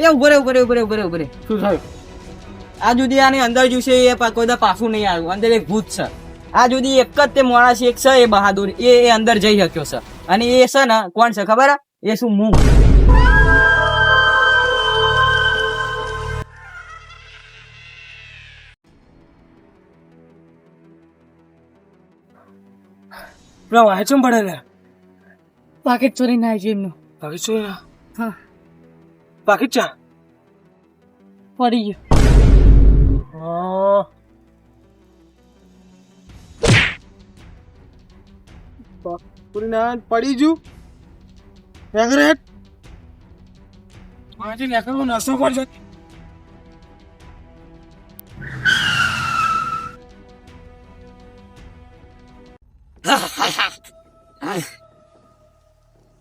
એ ઊભો રે ઊભો રે ઊભો રે ઊભો રે ઊભો રે. શું થયું? આ જુદી આની અંદર જોશે એ કોઈ પાછું નહીં આવ્યું. અંદર એક ભૂત છે. આ જુદી એક જ તે માણસ એક છે એ બહાદુર. એ એ અંદર જઈ શક્યો છે. અને એ છે ને કોણ છે ખબર? હે? એ શું હું વાંચમ પડે ને પાકેટ ચોરી ના આવી એમનું. પાકીટ શું હા. પાકીટ ચા પડી ગયું. પૂરી ના પડી જુ એગ્રેટ માજી લેખકો નસો પર જત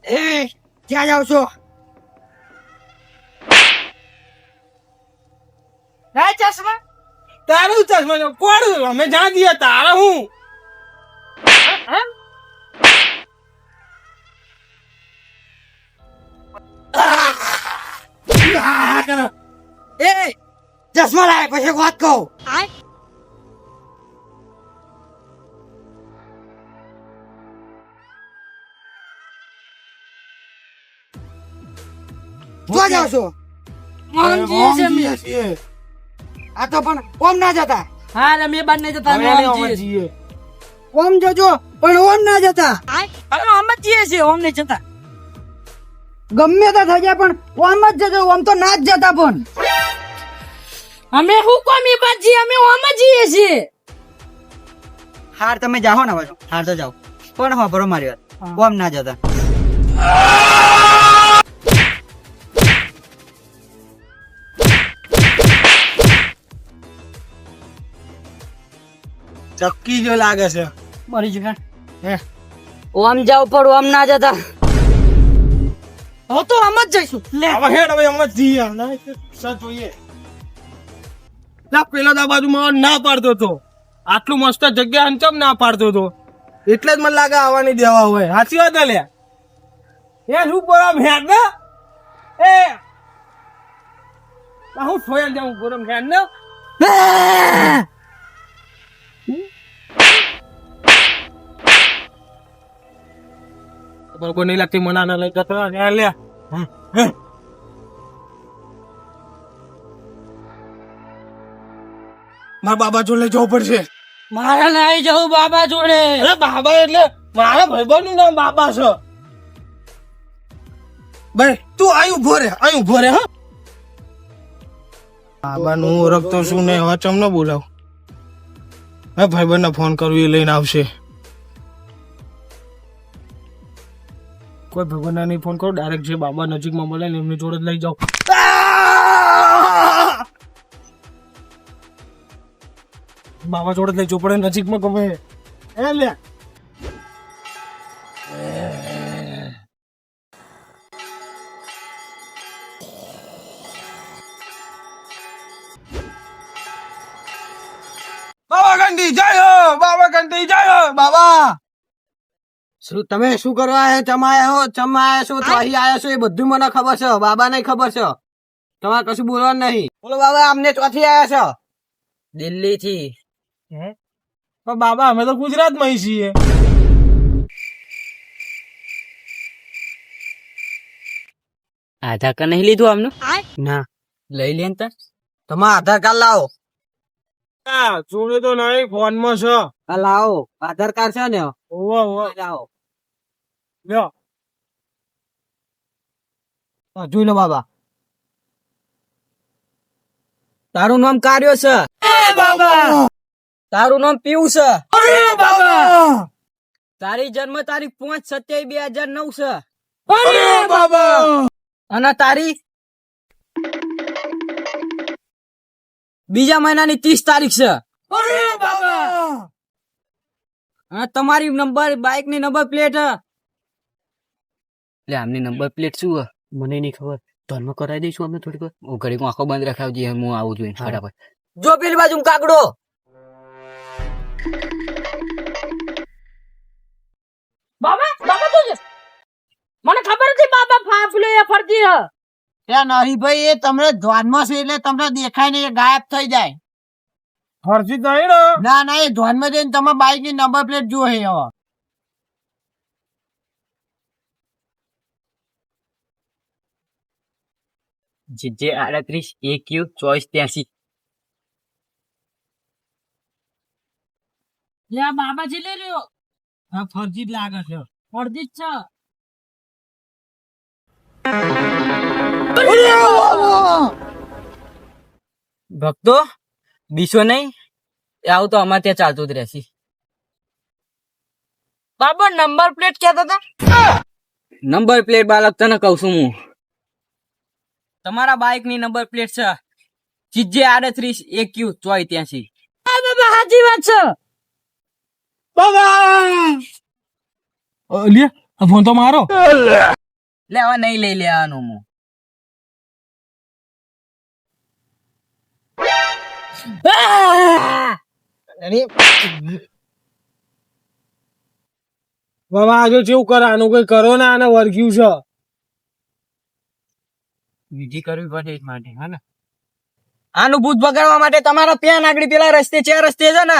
એ ક્યાં જાવ છો ના ચશ્મા તારું ચશ્મા કોણ અમે જ્યાં જઈએ તારા હું? એ ચશ્મા લાય પછી વાત કહું. ક્યાં જાવ છો આ તો પણ ઓમ ના જતા. હા અમે બંને જતા અમે જઈએ ઓમ જજો પણ ઓમ ના જતા. અમે ઓમ જ જઈએ છે ઓમ નહીં જતા. ગમે તે થઈ જાય પણ ઓમ જ જજો ઓમ તો ના જ જતા પણ. અમે હું કોમી બાજી છીએ અમે ઓમ જ જઈએ છીએ. હાર તમે જાઓ ને બાજુ હાર તો જાઓ. પણ હા બરો મારી વાત. ઓમ ના જતા. ચક્કી જો લાગે છે. મરી જગા હે. ઓમ જાવ પણ ઓમ ના જતા. હું તો આમ જ જઈશું. લે. હવે હેડ હવે અમે જઈએ. ના સર જોઈએ. લા પેલા દા બાજુમાં ના પાડતો તો આટલું મસ્ત જગ્યા અંચમ ના પાડતો તો એટલે જ મને લાગે આવવાની દેવા હોય. સાચી વાત લે? એ શું બોલા હેડ ને? એ! હું સોયા જાઉં ગરમ હેડ ને? બરોબર નહીં લાગતી મના ના લઈ જતો લે. મારા બાબા જોડે લઈ જવું પડશે. મારા નાઈ જવું બાબા જોડે. અરે બાબા એટલે મારા ભાઈબંધનું નામ બાબા છે. ભાઈ તું આયુ ઊભો રે અહીં ઊભો રે હા. બાબા નું ઓળખતો શું ને હવે ચમ ન બોલાવ. હવે ભાઈબંધ ને ફોન કરવી એ લઈને આવશે. કોઈ નહીં ફોન કરો ડાયરેક્ટ જે બાબા નજીકમાં મળે ને એમની જોડે જ લઈ જાઓ. બાબા જોડે લઈ જવું પડે નજીકમાં ગમે. એ લે. શું તમે શું કરવા આયા ચમાયા હો? ચમાયા છો? તો અહીં આવ્યા છો? એ બધું મને ખબર છે. બાબા ને ખબર છે. તમારે કશું બોલવાનું નહીં. બોલો બાબા અમને ચોથી આવ્યા છો? દિલ્હી થી પણ બાબા અમે તો ગુજરાતમાં છીએ. આધાર કાર્ડ નહીં લીધું આમનું? ના. લઈ લે તો તમે આધાર કાર્ડ લાવો. હા જોડે તો નહીં ફોનમાં છે. આ લાવો. આધાર કાર્ડ છે ને? ઓવો ઓવો લાવો. લ્યો. જોઈ લો બાબા. તારું નામ કાર્યો છે? તારું નામ પીવું છે? તારી જન્મ તારીખ પાંચ સત્યાવીસ બે હજાર નવ છે. અને તારી? બીજા મહિનાની ત્રીસ તારીખ છે. અને તમારી નંબર બાઇકની નંબર પ્લેટ એટલે આમની નંબર પ્લેટ શું હે? મને નહીં ખબર. ધર્મ કરાવી દઈશું અમે થોડીક વાર. હું ઘડીક આંખો બંધ રખાવજે હું આવું જોઈએ ફટાફટ. જો પેલી બાજુ કાગડો! બાબા બાબા તું મને ખબર હતી બાબા ફાફલે ફરતી હ. ત્યાં નહીં ભાઈ એ તમને ધ્યાનમાં છે એટલે તમને દેખાય નહીં ગાયબ થઈ જાય. ફરજી નહીં ના? ના એ ધ્યાનમાં જઈને તમે બાઈકની નંબર પ્લેટ જોઈ હે. હવે જીજે આડત્રીસ એક યુ ચોવીસ ત્યાસી. બાબાજી લઈ રહ્યો હા ફરજી જ લાગે છે. ફરજી જ છે. ભક્તો બીસો નહીં. આવું તો અમારે ત્યાં ચાલતું જ રહેશે. બાબા નંબર પ્લેટ કહેતા હતા? નંબર પ્લેટ બાળક તને કહું છું હું. તમારા બાઇકની નંબર પ્લેટ છે. જીજે આડત્રીસ એક ક્યુ ચોઈ ત્યાસી. બાબા સાચી વાત છે. બાબા! લે ફોન તો મારો. લે હવે નહીં લઈ લેવાનું હું. બાબા આજે કેવું કરાનું કઈ કરો ને આને વર્ગ્યું છે. વિધિ કરવી પડે એ માટે હા ને? આનું ભૂત બગાડવા માટે તમારા ત્યાં આગળ પેલા રસ્તે છે રસ્તે છે ને?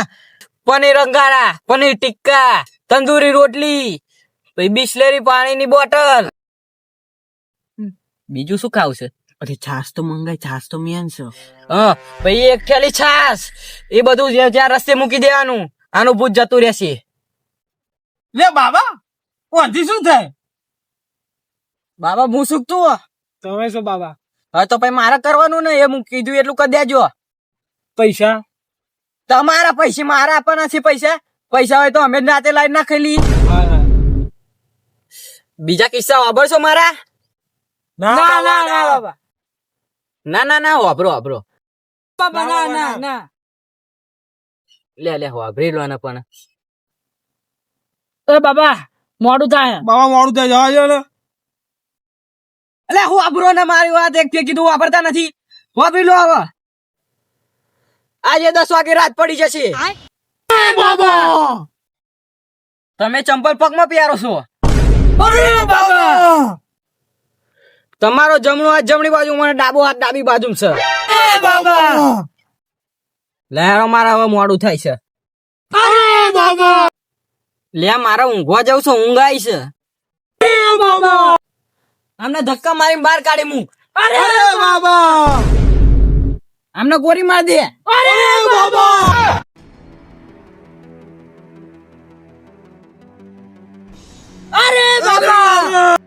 પનીર અંગારા પનીર ટિક્કા તંદુરી રોટલી પછી બિસ્લેરી પાણીની બોટલ. બીજું શું ખાવું છે? અરે છાસ તો મંગાઈ છાસ તો મેન છે. હા પછી એક થેલી છાસ એ બધું જ્યાં જ્યાં રસ્તે મૂકી દેવાનું. આનું ભૂત જતું રહેશે. લે બાબા ઓંધી શું થાય? બાબા હું શું તમે શું બાબા? હવે તો પછી મારે કરવાનું ને એ હું કીધું એટલું કરી દેજો. પૈસા? તમારા પૈસા મારા આપવાના છે પૈસા. પૈસા હોય તો અમે જ રાતે લાઈન ના ખાઈ લઈએ હા, હા. બીજા કિસ્સા વાપરશો મારા? ના ના ના ના બાબા. ના ના ના વાપરો વાપરો. બાબા, ના, ના, ના લે લે વાપરી લો પણ. એ બાબા મોડું થાય. બાબા મોડું થાય. જવા દો ને. અલે હું વાપરો ને મારી વાત એક ફેંકી કીધું વાપરતા નથી. વાપરી લો હવે. આજે દસ વાગે રાત પડી જશે. તમે ચંપલ પગમાં પહેરો છો. તમારો જમણો હાથ જમણી બાજુ મને ડાબો હાથ ડાબી બાજુ છે. એ બાબા! લે મારા હવે મોડું થાય છે. લે મારે ઊંઘવા જવું છે ઊંઘ આવી છે આમને ધક્કા મારીને બહાર કાઢી હું અરે બાબા! આમને ગોરી માર દે. અરે બાબા! અરે બાબા!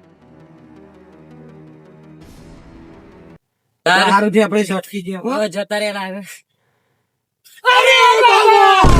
સારું થી આપણે છટકી ગયા. જતા રે અરે બાબા!